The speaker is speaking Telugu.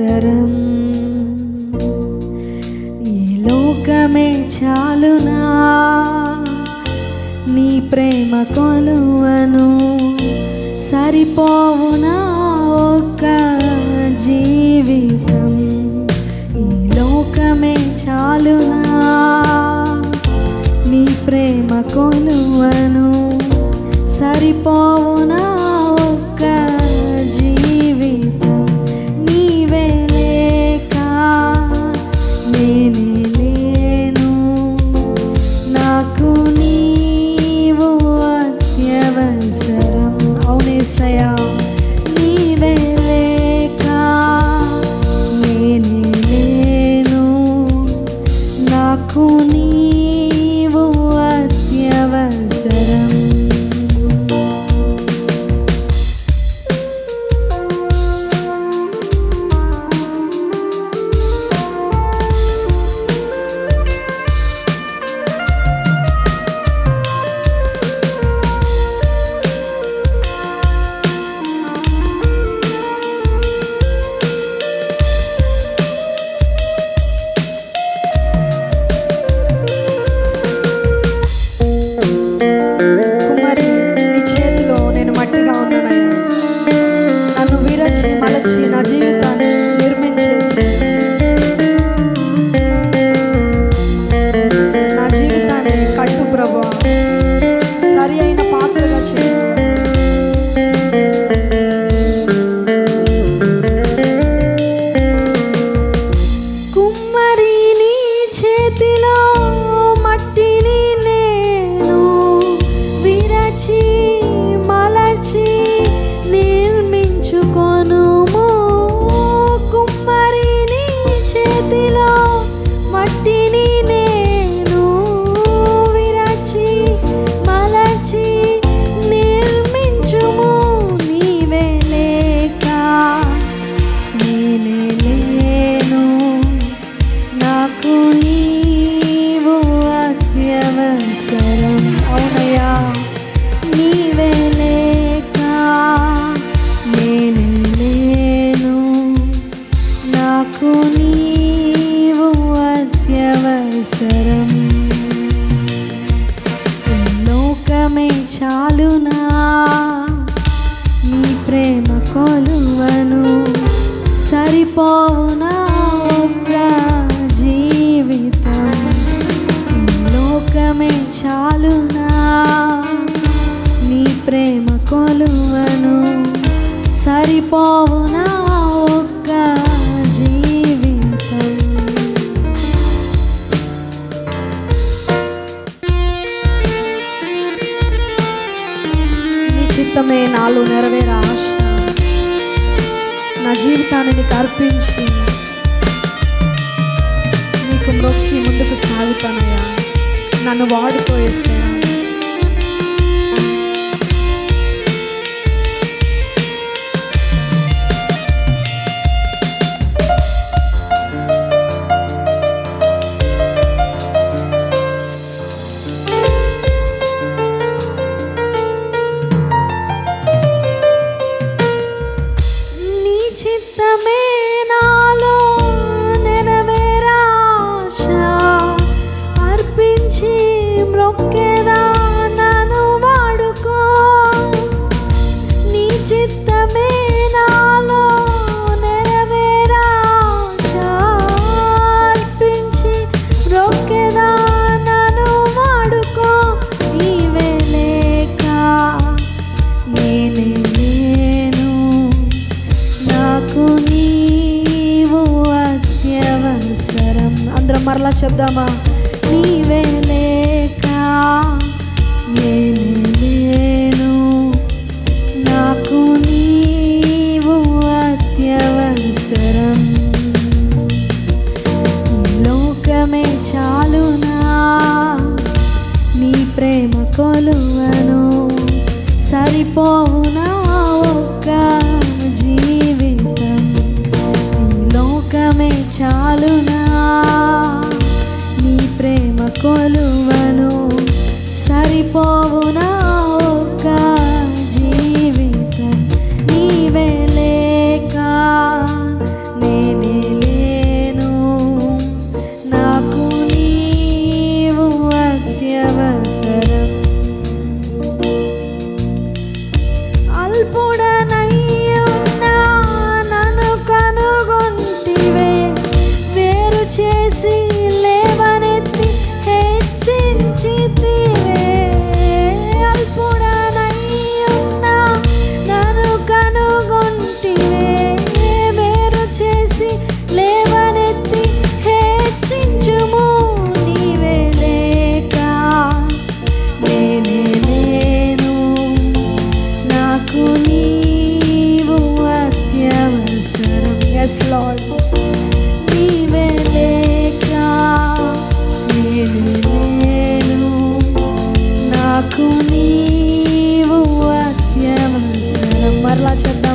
అవసరం. ఈ లోకమే చాలునా? నీ ప్రేమ కొలువను సరిపోవునా ఒక్క జీవితం? ఈ లోకమే చాలునా? నీ ప్రేమ కొలువను సరిపోవు మాత్రమే చాలునా? నీ ప్రేమ కొలువను సరిపోవునా ఒక్క జీవితం? లోకమే చాలునా? నీ ప్రేమ కొలువను సరిపోవునా చిత్తమే నాలో నెరవేర ఆశ. నా జీవితాన్ని నీకు అర్పించి నీకు మొక్కి ముందుకు సాగుతానయ్యా. నన్ను వాడుకోయేసాయా స్వరం అందరం మరలా చెప్దామా? నీవే లేక నేనే లోకమే చాలునా? నీ ప్రేమ కొలువను సరిపోవునా? Marla Cerda